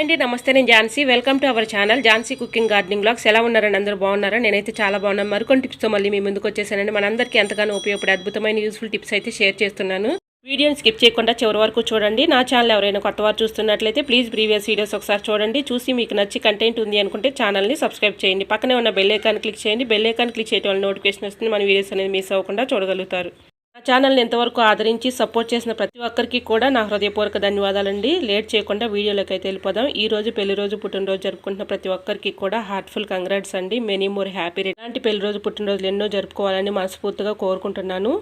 అండి నమస్తే. నేను Jhansi. Welcome to our channel Jhansi cooking gardening blogs. ఎలా ఉన్నారని అందరూ బాగున్నారా? నేనైతే చాలా బాగున్నాను. మరికొన్ని టిప్స్తో మళ్ళీ మీ ముందుకు వచ్చేసానండి. మనందరికీ ఎంతగానో ఉపయోగపడే అద్భుతమైన యూస్ఫుల్ టిప్స్ అయితే షేర్ చేస్తున్నాను. వీడియోని స్కిప్ చేయకుండా చివరి వరకు చూడండి. నా ఛానల్ ఎవరైనా కొత్త వారు చూస్తున్నట్లయితే ప్లీజ్ ప్రీవియస్ వీడియోస్ ఒకసారి చూడండి. చూసి మీకు నచ్చి కంటెంట్ ఉంది అనుకుంటే ఛానల్ని సబ్స్క్రైబ్ చేయండి. పక్కనే ఉన్న బెల్ ఐకాన్ క్లిక్ చేయండి. బెల్ ఐకాన్ క్లిక్ చేయడం వల్ల నోటిఫికేషన్ వస్తుంది. మన వీడియోస్ అనేది మిస్ అవ్వకుండా చూడగలుగుతారు. నా ఛానల్ని ఎంతవరకు ఆదరించి సపోర్ట్ చేసిన ప్రతి ఒక్కరికి కూడా నా హృదయపూర్వక ధన్యవాదాలండి. లేట్ చేయకుండా వీడియోలోకి అయితే వెళ్ళిపోదాం. ఈ రోజు పెళ్ళి రోజు పుట్టినరోజు జరుపుకుంటున్న ప్రతి ఒక్కరికి కూడా హార్ట్ఫుల్ కంగ్రాట్స్ అండి. మెనీ మోర్ హ్యాపీ ఇలాంటి పెళ్ళి రోజు పుట్టినరోజులు ఎన్నో జరుపుకోవాలని మనస్ఫూర్తిగా కోరుకుంటున్నాను.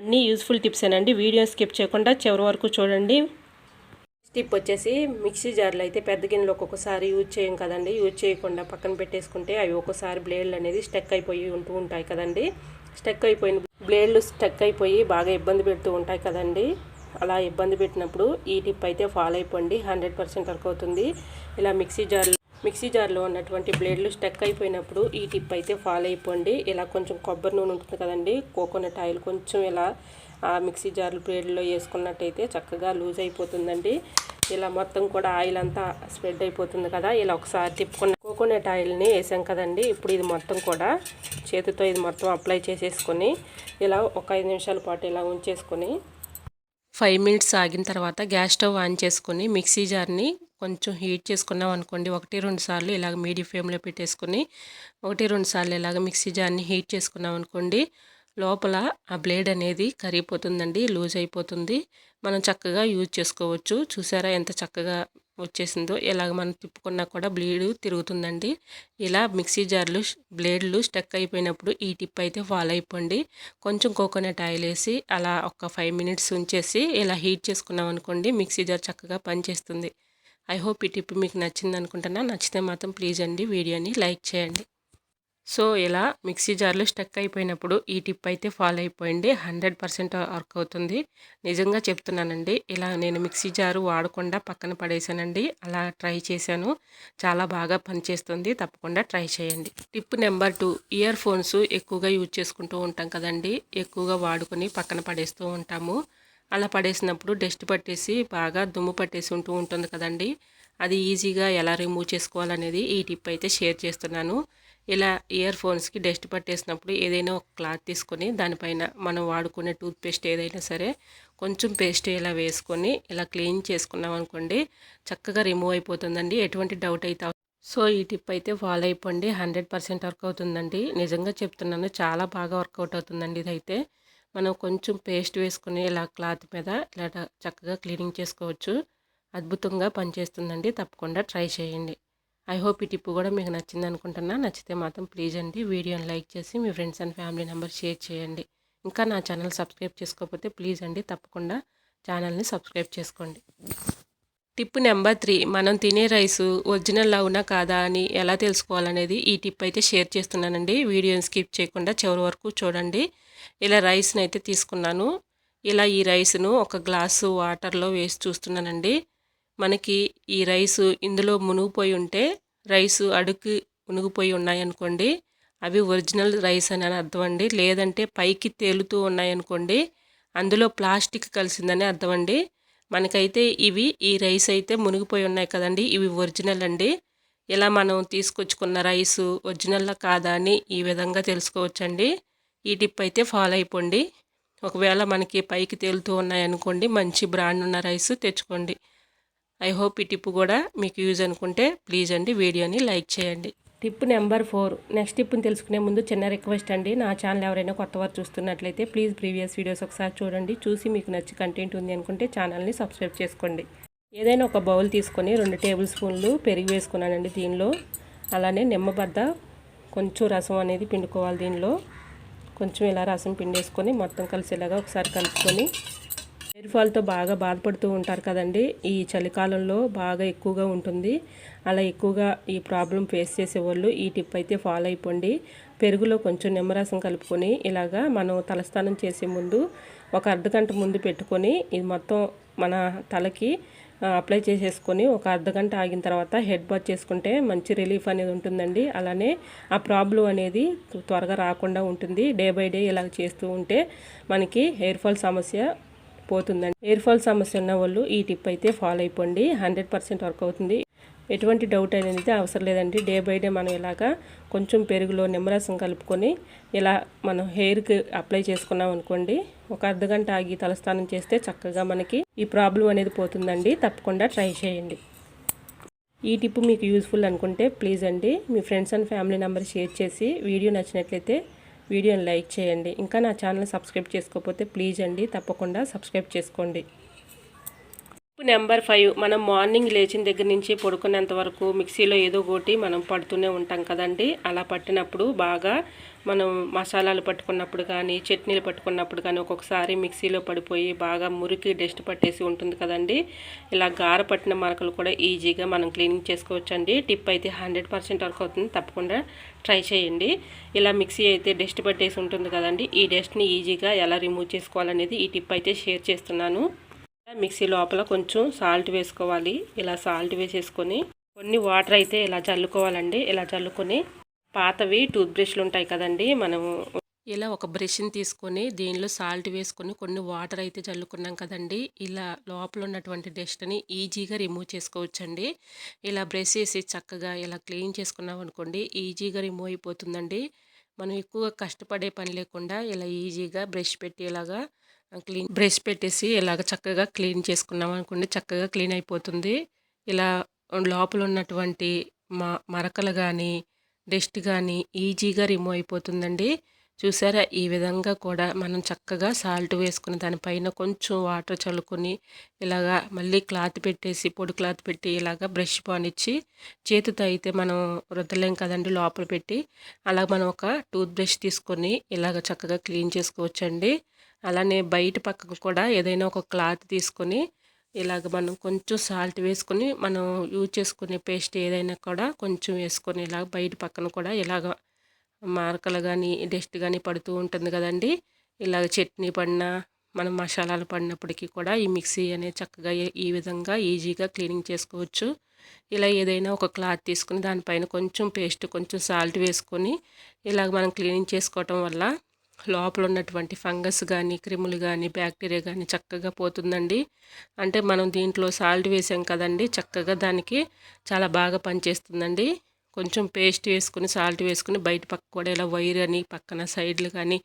అన్ని యూస్ఫుల్ టిప్సేనండి వీడియో స్కిప్ చేయకుండా చివరి వరకు చూడండి. టిప్ వచ్చేసి మిక్సీ జార్లు అయితే పెద్ద గిన్నెలు ఒక్కొక్కసారి యూజ్ చేయం కదండి. యూజ్ చేయకుండా పక్కన పెట్టేసుకుంటే అవి ఒక్కోసారి బ్లేడ్లు అనేది స్టక్ అయిపోయి ఉంటూ ఉంటాయి కదండి. స్టక్ అయిపోయిన బ్లేడ్లు స్టక్ అయిపోయి బాగా ఇబ్బంది పెడుతూ ఉంటాయి కదండి. అలా ఇబ్బంది పెట్టినప్పుడు ఈ టిప్ అయితే ఫాలో అయిపోండి. హండ్రెడ్ పర్సెంట్ వర్క్ అవుతుంది. ఇలా మిక్సీ జార్లు మిక్సీ జార్లో ఉన్నటువంటి బ్లేడ్లు స్టక్ అయిపోయినప్పుడు ఈ టిప్ అయితే ఫాలో అయిపోండి. ఇలా కొంచెం కొబ్బరి నూనె ఉంటుంది కదండి. కోకోనట్ ఆయిల్ కొంచెం ఇలా ఆ మిక్సీ జార్లు బ్లేడ్లో వేసుకున్నట్టయితే చక్కగా లూజ్ అయిపోతుందండి. ఇలా మొత్తం కూడా ఆయిల్ అంతా స్ప్రెడ్ అయిపోతుంది కదా. ఇలా ఒకసారి తిప్పుకున్న కోకోనట్ ఆయిల్ని వేసాం కదండి. ఇప్పుడు ఇది మొత్తం కూడా చేతితో ఇది మొత్తం అప్లై చేసేసుకొని ఇలా ఒక ఐదు నిమిషాల పాటు ఇలా ఉంచేసుకొని ఫైవ్ మినిట్స్ ఆగిన తర్వాత గ్యాస్ స్టవ్ ఆన్ చేసుకొని మిక్సీ జార్ని కొంచెం హీట్ చేసుకున్నాం అనుకోండి. ఒకటి రెండు సార్లు ఇలాగ మీడియం ఫ్లేమ్లో పెట్టేసుకొని ఒకటి రెండు సార్లు ఇలాగ మిక్సీ జార్ని హీట్ చేసుకున్నాం అనుకోండి. లోపల ఆ బ్లేడ్ అనేది కరిగిపోతుందండి లూజ్ అయిపోతుంది. మనం చక్కగా యూజ్ చేసుకోవచ్చు. చూసారా ఎంత చక్కగా వచ్చేసిందో ఇలాగ మనం తిప్పుకున్నా కూడా బ్లేడ్ తిరుగుతుందండి. ఇలా మిక్సీ జార్లు బ్లేడ్లు స్టక్ అయిపోయినప్పుడు ఈ టిప్ అయితే ఫాలో అయిపోండి. కొంచెం కోకోనట్ ఆయిల్ వేసి అలా ఒక ఫైవ్ మినిట్స్ ఉంచేసి ఇలా హీట్ చేసుకున్నాం అనుకోండి మిక్సీ జార్ చక్కగా పనిచేస్తుంది. ఐ హోప్ ఈ టిప్ మీకు నచ్చింది అనుకుంటున్నా నచ్చితే మాత్రం ప్లీజ్ అండి వీడియోని లైక్ చేయండి. సో ఇలా మిక్సీ జార్లు స్టక్ అయిపోయినప్పుడు ఈ టిప్ అయితే ఫాలో అయిపోయింది హండ్రెడ్ పర్సెంట్ వర్క్ అవుతుంది. నిజంగా చెప్తున్నానండి ఇలా నేను మిక్సీ జారు వాడకుండా పక్కన పడేసానండి. అలా ట్రై చేశాను. చాలా బాగా పనిచేస్తుంది. తప్పకుండా ట్రై చేయండి. Tip number two earphones ఎక్కువగా యూజ్ చేసుకుంటూ ఉంటాం కదండి. ఎక్కువగా వాడుకొని పక్కన పడేస్తూ ఉంటాము. అలా పడేసినప్పుడు డస్ట్ పట్టేసి బాగా దుమ్ము పట్టేసి ఉంటూ ఉంటుంది కదండి. అది ఈజీగా ఎలా రిమూవ్ చేసుకోవాలనేది ఈ టిప్ అయితే షేర్ చేస్తున్నాను. ఇలా ఇయర్ ఫోన్స్కి డస్ట్ పట్టేసినప్పుడు ఏదైనా ఒక క్లాత్ తీసుకొని దానిపైన మనం వాడుకునే టూత్పేస్ట్ ఏదైనా సరే కొంచెం పేస్ట్ ఇలా వేసుకొని ఇలా క్లీన్ చేసుకున్నాం అనుకోండి చక్కగా రిమూవ్ అయిపోతుందండి. ఎటువంటి డౌట్ అయితే సో ఈ టిప్ అయితే ఫాలో అయిపోండి. హండ్రెడ్ పర్సెంట్ వర్క్ అవుతుందండి. నిజంగా చెప్తున్నాను చాలా బాగా వర్కౌట్ అవుతుందండి ఇదైతే. మనం కొంచెం పేస్ట్ వేసుకుని ఇలా క్లాత్ మీద ఇలా చక్కగా క్లీనింగ్ చేసుకోవచ్చు. అద్భుతంగా పనిచేస్తుందండి. తప్పకుండా ట్రై చేయండి. ఐ హోప్ ఈ టిప్ కూడా మీకు నచ్చింది అనుకుంటున్నా. నచ్చితే మాత్రం ప్లీజ్ అండి వీడియోని లైక్ చేసి మీ friends and family members share చేయండి. ఇంకా నా ఛానల్ సబ్స్క్రైబ్ చేసుకోకపోతే ప్లీజ్ అండి తప్పకుండా ఛానల్ని సబ్స్క్రైబ్ చేసుకోండి. టిప్ నెంబర్ త్రీ మనం తినే రైసు ఒరిజినల్ అవునా కాదా అని ఎలా తెలుసుకోవాలనేది ఈ టిప్ అయితే షేర్ చేస్తున్నానండి. వీడియోని స్కిప్ చేయకుండా చివరి వరకు చూడండి. ఇలా రైస్ని అయితే తీసుకున్నాను. ఇలా ఈ రైస్ను ఒక గ్లాసు వాటర్లో వేసి చూస్తున్నానండి. మనకి ఈ రైసు ఇందులో మునిగిపోయి ఉంటే రైసు అడుగు మునిగిపోయి ఉన్నాయనుకోండి అవి ఒరిజినల్ రైస్ అని అర్థం అండి. లేదంటే పైకి తేలుతూ ఉన్నాయనుకోండి అందులో ప్లాస్టిక్ కలిసిందని అర్థం అండి. మనకైతే ఇవి ఈ రైస్ అయితే మునిగిపోయి ఉన్నాయి కదండి ఇవి ఒరిజినల్ అండి. ఇలా మనం తీసుకొచ్చుకున్న రైసు ఒరిజినల్లా కాదా అని ఈ విధంగా తెలుసుకోవచ్చండి. ఈ టిప్ అయితే ఫాలో అయిపోండి. ఒకవేళ మనకి పైకి తేలుతూ ఉన్నాయనుకోండి మంచి బ్రాండ్ ఉన్న రైస్ తెచ్చుకోండి. ఐ హోప్ ఈ టిప్ కూడా మీకు యూజ్ అనుకుంటే ప్లీజ్ అండి వీడియోని లైక్ చేయండి. టిప్ నెంబర్ ఫోర్ నెక్స్ట్ టిప్ని తెలుసుకునే ముందు చిన్న రిక్వెస్ట్ అండి. నా ఛానల్ ఎవరైనా కొత్త వారు చూస్తున్నట్లయితే ప్లీజ్ ప్రీవియస్ వీడియోస్ ఒకసారి చూడండి. చూసి మీకు నచ్చి కంటెంట్ ఉంది అనుకుంటే ఛానల్ని సబ్స్క్రైబ్ చేసుకోండి. ఏదైనా ఒక బౌల్ తీసుకొని రెండు టేబుల్ స్పూన్లు పెరిగి వేసుకున్నానండి దీనిలో. అలానే నిమ్మబద్ద కొంచెం రసం అనేది పిండుకోవాలి దీనిలో. కొంచెం ఇలా రసం పిండేసుకొని మొత్తం కలిసేలాగా ఒకసారి కలుపుకొని హెయిర్ ఫాల్తో బాగా బాధపడుతూ ఉంటారు కదండి. ఈ చలికాలంలో బాగా ఎక్కువగా ఉంటుంది. అలా ఎక్కువగా ఈ ప్రాబ్లం ఫేస్ చేసేవాళ్ళు ఈ టిప్ అయితే ఫాలో అయిపోండి. పెరుగులో కొంచెం నిమ్మరసం కలుపుకొని ఇలాగా మనం తలస్నానం చేసే ముందు ఒక అర్ధగంట ముందు పెట్టుకొని ఇది మొత్తం మన తలకి అప్లై చేసేసుకొని ఒక అర్ధగంట ఆగిన తర్వాత హెడ్ బాత్ చేసుకుంటే మంచి రిలీఫ్ అనేది ఉంటుందండి. అలానే ఆ ప్రాబ్లం అనేది త్వరగా రాకుండా ఉంటుంది. డే బై డే ఇలా చేస్తూ ఉంటే మనకి హెయిర్ ఫాల్ సమస్య పోతుందండి. హెయిర్ ఫాల్ సమస్య ఉన్న వాళ్ళు ఈ టిప్ అయితే ఫాలో అయిపోండి. హండ్రెడ్ పర్సెంట్ వర్క్ అవుతుంది. ఎటువంటి డౌట్ అనేది అవసరం లేదండి. డే బై డే మనం ఇలాగా కొంచెం పెరుగులో నిమ్మరసం కలుపుకొని ఇలా మనం హెయిర్కి అప్లై చేసుకున్నాం అనుకోండి ఒక అర్ధ గంట ఆగి తలస్నానం చేస్తే చక్కగా మనకి ఈ ప్రాబ్లం అనేది పోతుందండి. తప్పకుండా ట్రై చేయండి. ఈ టిప్ మీకు యూస్ఫుల్ అనుకుంటే ప్లీజ్ అండి మీ friends and family members share చేసి వీడియో నచ్చినట్లయితే వీడియోని లైక్ చేయండి. ఇంకా నా ఛానల్ సబ్స్క్రైబ్ చేసుకోకపోతే ప్లీజ్ అండి తప్పకుండా సబ్స్క్రైబ్ చేసుకోండి. నెంబర్ ఫైవ్ మనం మార్నింగ్ లేచిన దగ్గర నుంచి పడుకునేంత వరకు మిక్సీలో ఏదో ఒకటి మనం పడుతూనే ఉంటాం కదండి. అలా పట్టినప్పుడు బాగా మనం మసాలాలు పట్టుకున్నప్పుడు కానీ చట్నీలు పట్టుకున్నప్పుడు కానీ ఒక్కొక్కసారి మిక్సీలో పడిపోయి బాగా మురికి డస్ట్ పట్టేసి ఉంటుంది కదండి. ఇలా గార పట్టిన మరకలు కూడా ఈజీగా మనం క్లీనింగ్ చేసుకోవచ్చండి. టిప్ అయితే హండ్రెడ్ పర్సెంట్ వర్క్ అవుతుంది. తప్పకుండా ట్రై చేయండి. ఇలా మిక్సీ అయితే డస్ట్ పట్టేసి ఉంటుంది కదండి. ఈ డస్ట్ని ఈజీగా ఎలా రిమూవ్ చేసుకోవాలనేది ఈ టిప్ అయితే షేర్ చేస్తున్నాను. మిక్సీ లోపల కొంచెం సాల్ట్ వేసుకోవాలి. ఇలా సాల్ట్ వేసేసుకొని కొన్ని వాటర్ అయితే ఇలా చల్లుకోవాలండి. ఇలా చల్లుకొని పాతవి టూత్ బ్రష్లు ఉంటాయి కదండి మనము ఇలా ఒక బ్రష్ని తీసుకొని దీనిలో సాల్ట్ వేసుకొని కొన్ని వాటర్ అయితే చల్లుకున్నాం కదండి. ఇలా లోపల ఉన్నటువంటి డస్ట్ని ఈజీగా రిమూవ్ చేసుకోవచ్చండి. ఇలా బ్రష్ వేసి చక్కగా ఇలా క్లీన్ చేసుకున్నాం అనుకోండి ఈజీగా రిమూవ్ అయిపోతుందండి. మనం ఎక్కువగా కష్టపడే పని లేకుండా ఇలా ఈజీగా బ్రష్ పెట్టి ఇలాగా క్లీన్ బ్రష్ పెట్టేసి ఇలాగ చక్కగా క్లీన్ చేసుకున్నాం అనుకోండి చక్కగా క్లీన్ అయిపోతుంది. ఇలా లోపల ఉన్నటువంటి మ మరకలు కానీ డస్ట్ కానీ ఈజీగా రిమూవ్ అయిపోతుందండి. చూసారా? ఈ విధంగా కూడా మనం చక్కగా సాల్ట్ వేసుకుని దానిపైన కొంచెం వాటర్ చల్లుకొని ఇలాగా మళ్ళీ క్లాత్ పెట్టేసి పొడి క్లాత్ పెట్టి ఇలాగా బ్రష్ పానిచ్చి చేతితో అయితే మనం రుద్దలేం కదండి లోపల పెట్టి. అలా మనం ఒక టూత్ బ్రష్ తీసుకొని ఇలాగ చక్కగా క్లీన్ చేసుకోవచ్చండి. అలానే బయట పక్కకు కూడా ఏదైనా ఒక క్లాత్ తీసుకొని ఇలాగ మనం కొంచెం సాల్ట్ వేసుకొని మనం యూజ్ చేసుకునే పేస్ట్ ఏదైనా కూడా కొంచెం వేసుకొని ఇలాగ బయట పక్కన కూడా ఇలాగ మార్కలు కానీ డస్ట్ కానీ పడుతూ ఉంటుంది కదండి. ఇలాగ చట్నీ పడిన మనం మసాలాలు పడినప్పటికీ కూడా ఈ మిక్సీ అనేది చక్కగా ఈ విధంగా ఈజీగా క్లీనింగ్ చేసుకోవచ్చు. ఇలా ఏదైనా ఒక క్లాత్ తీసుకుని దానిపైన కొంచెం పేస్ట్ కొంచెం సాల్ట్ వేసుకొని ఇలాగ మనం క్లీనింగ్ చేసుకోవటం వల్ల లోపల ఉన్నటువంటి ఫంగస్ కానీ క్రిములు కానీ బ్యాక్టీరియా కానీ చక్కగా పోతుందండి. అంటే మనం దీంట్లో సాల్ట్ వేసాం కదండి చక్కగా దానికి చాలా బాగా పనిచేస్తుందండి. కొంచెం పేస్ట్ వేసుకుని సాల్ట్ వేసుకుని బయట పక్క కూడా ఇలా వైర్ అని పక్కన సైడ్లు కానీ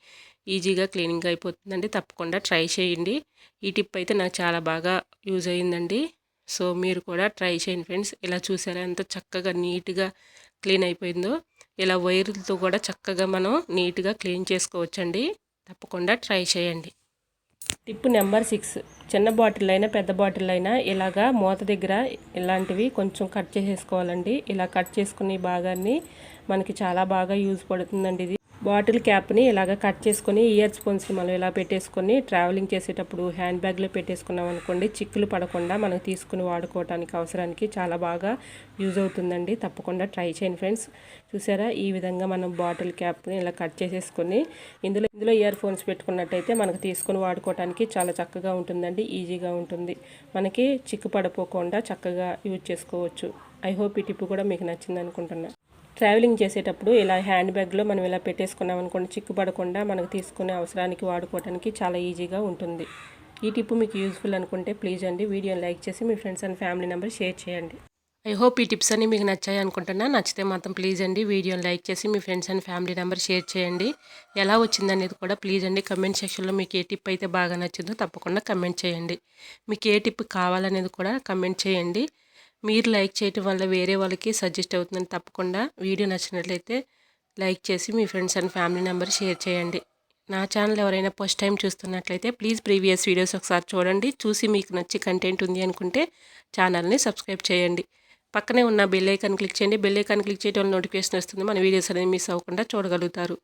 ఈజీగా క్లీనింగ్ అయిపోతుందండి. తప్పకుండా ట్రై చేయండి. ఈ టిప్ అయితే నాకు చాలా బాగా యూజ్ అయ్యిందండి సో మీరు కూడా ట్రై చేయండి ఫ్రెండ్స్. ఇలా చూసారా ఎంత చక్కగా నీట్గా క్లీన్ అయిపోయిందో. ఇలా వైర్లతో కూడా చక్కగా మనం నీట్గా క్లీన్ చేసుకోవచ్చండి. తప్పకుండా ట్రై చేయండి. Tip number six. చిన్న బాటిల్ అయినా పెద్ద బాటిల్ అయినా ఇలాగా మూత దగ్గర ఇలాంటివి కొంచెం కట్ చేసేసుకోవాలండి. ఇలా కట్ చేసుకునే భాగాన్ని మనకి చాలా బాగా యూజ్ పడుతుందండి ఇది. బాటిల్ క్యాప్ని ఇలాగ కట్ చేసుకొని ఇయర్ స్పూన్స్ని మనం ఇలా పెట్టేసుకొని ట్రావెలింగ్ చేసేటప్పుడు హ్యాండ్ బ్యాగ్లో పెట్టేసుకున్నాం అనుకోండి చిక్కులు పడకుండా మనం తీసుకుని వాడుకోవడానికి అవసరానికి చాలా బాగా యూజ్ అవుతుందండి. తప్పకుండా ట్రై చేయండి ఫ్రెండ్స్. చూసారా? ఈ విధంగా మనం బాటిల్ క్యాప్ని ఇలా కట్ చేసేసుకొని ఇందులో ఇందులో ఇయర్ ఫోన్స్ పెట్టుకున్నట్టయితే మనకు తీసుకుని వాడుకోవడానికి చాలా చక్కగా ఉంటుందండి ఈజీగా ఉంటుంది. మనకి చిక్కు పడిపోకుండా చక్కగా యూజ్ చేసుకోవచ్చు. ఐ హోప్ ఈ టిప్ కూడా మీకు నచ్చింది అనుకుంటున్నాను ట్రావెలింగ్ చేసేటప్పుడు ఇలా హ్యాండ్ బ్యాగ్లో మనం ఇలా పెట్టేసుకున్నాం అనుకోండి చిక్కుపడకుండా మనకు తీసుకునే అవసరానికి వాడుకోవడానికి చాలా ఈజీగా ఉంటుంది. ఈ టిప్ మీకు యూస్ఫుల్ అనుకుంటే ప్లీజ్ అండి వీడియోని లైక్ చేసి మీ friends and family members share చేయండి. ఐ హోప్ ఈ టిప్స్ అన్ని మీకు నచ్చాయి అనుకుంటున్నా. నచ్చితే మాత్రం ప్లీజ్ అండి వీడియోని లైక్ చేసి మీ friends and family members share చేయండి. ఎలా వచ్చిందనేది కూడా ప్లీజ్ అండి కమెంట్ సెక్షన్లో మీకు ఏ టిప్ అయితే బాగా నచ్చిందో తప్పకుండా కమెంట్ చేయండి. మీకు ఏ టిప్ కావాలనేది కూడా కమెంట్ చేయండి. మీరు లైక్ చేయటం వల్ల వేరే వాళ్ళకి సజెస్ట్ అవుతుందని తప్పకుండా వీడియో నచ్చినట్లయితే లైక్ చేసి మీ friends and family members share చేయండి. నా ఛానల్ ఎవరైనా ఫస్ట్ టైం చూస్తున్నట్లయితే ప్లీజ్ ప్రీవియస్ వీడియోస్ ఒకసారి చూడండి. చూసి మీకు నచ్చి కంటెంట్ ఉంది అనుకుంటే ఛానల్ని సబ్స్క్రైబ్ చేయండి. పక్కనే ఉన్న బెల్ ఐకాన్ క్లిక్ చేయండి. బెల్ ఐకాన్ క్లిక్ చేయడం నోటిఫికేషన్ వస్తుంది. మన వీడియోస్ అనేది మిస్ అవ్వకుండా చూడగలుగుతారు.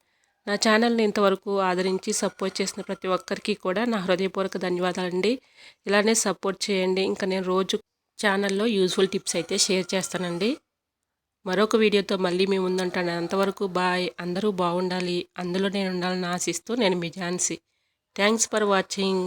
నా ఛానల్ని ఇంతవరకు ఆదరించి సపోర్ట్ చేసిన ప్రతి ఒక్కరికి కూడా నా హృదయపూర్వక ధన్యవాదాలండి. ఇలానే సపోర్ట్ చేయండి. ఇంకా నేను రోజు ఛానల్లో యూజ్ఫుల్ టిప్స్ అయితే షేర్ చేస్తానండి. మరొక వీడియోతో మళ్ళీ మీ ముందుంటాను. అంతవరకు బాయ్. అందరూ బాగుండాలి అందులో నేను ఉండాలని ఆశిస్తూ నేను మీ ఝాన్సీ. Thanks for watching.